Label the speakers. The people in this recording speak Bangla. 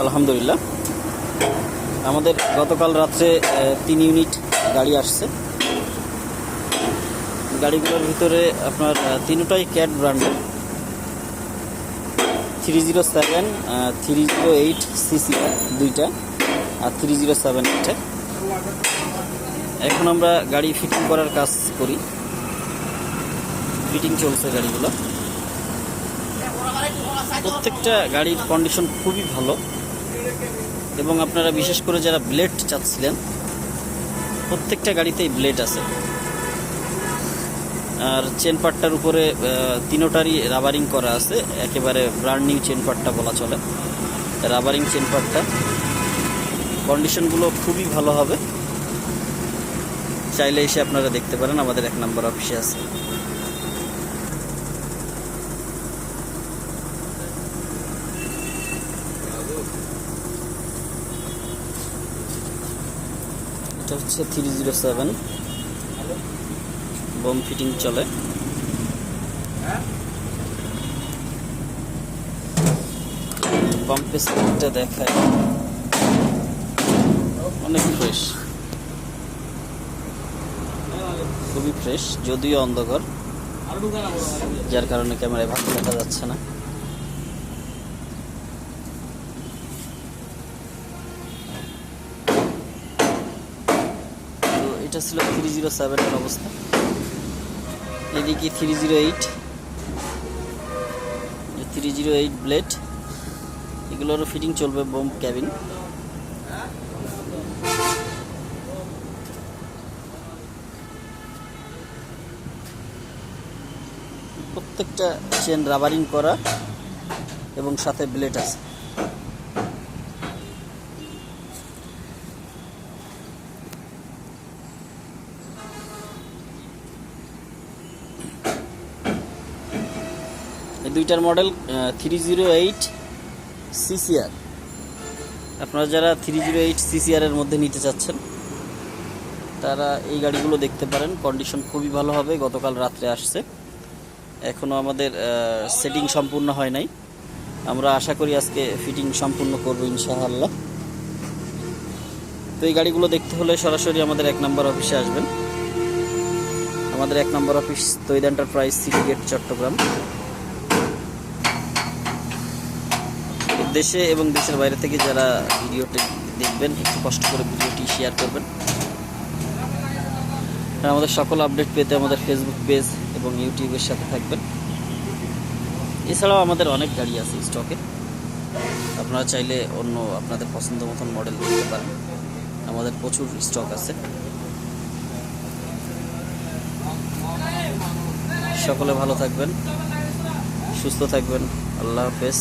Speaker 1: আলহামদুলিল্লাহ। আমাদের গতকাল রাত্রে তিন ইউনিট গাড়ি আসছে। গাড়িগুলোর ভিতরে আপনার তিনটাই ক্যাট ব্র্যান্ডের। Three zero seven three zero eight CC দুইটা আর থ্রি জিরো সেভেন এইটটা এখন আমরা গাড়ি ফিটিং করার কাজ করি। ফিটিং চলছে গাড়িগুলো। প্রত্যেকটা গাড়ির কন্ডিশন খুবই ভালো। এবং আপনারা বিশেষ করে যারা ব্লেড চাচ্ছিলেন, প্রত্যেকটা গাড়িতেই ব্লেড আছে। আর চেন পাটটার উপরে তিনোটারই রাবারিং করা আছে। একেবারে ব্র্যান্ড নিউ চেন পাটটা বলা চলে। রাবারিং চেন পাটটা কন্ডিশনগুলো খুবই ভালো হবে। চাইলে এসে আপনারা দেখতে পারেন, আমাদের এক নম্বর অফিসে আছে। এটা হচ্ছে three zero seven boom fitting চলে। পাম্পের স্পিডটা দেখায় অনেক ফ্রেশ খুবই ফ্রেশ যদিও অন্ধকার। যার কারণে ক্যামেরায় ভালো দেখা যাচ্ছে না তো এটা ছিল থ্রি জিরো সেভেনের অবস্থা। এদিকে three zero eight three zero eight blade এগুলোরও fitting চলবে বোম ক্যাবিন প্রত্যেকটা চেন রাবারিং করা এবং সাথে ব্লেড আছে। দুইটার মডেল থ্রি জিরো এইট সিসিআর আপনারা যারা থ্রি জিরো এইট সিসিআর এর মধ্যে নিতে চাচ্ছেন, তারা এই গাড়িগুলো দেখতে পারেন। কন্ডিশন খুবই ভালো হবে, গতকাল রাত্রে আসছে। এখনও আমাদের সেটিং সম্পূর্ণ হয় নাই। আমরা আশা করি আজকে ফিটিং সম্পূর্ণ করব ইনশাআল্লাহ। তো এই গাড়িগুলো দেখতে হলে সরাসরি আমাদের এক নম্বর অফিসে আসবেন। আমাদের এক নম্বর অফিস তৈদ এন্টারপ্রাইজ সিটি গেট, চট্টগ্রাম। দেশে এবং দেশের বাইরে থেকে যারা ভিডিওটি দেখবেন, একটু কষ্ট করে ভিডিওটি শেয়ার করবেন। আমাদের সকল আপডেট পেতে আমাদের ফেসবুক পেজ এবং ইউটিউবের সাথে থাকবেন। এছাড়াও আমাদের অনেক গাড়ি আছে স্টকে আপনারা চাইলে অন্য আপনাদের পছন্দ মতন মডেল নিতে পারেন। আমাদের প্রচুর স্টক আছে। সকলে ভালো থাকবেন, সুস্থ থাকবেন। আল্লাহ হাফেজ।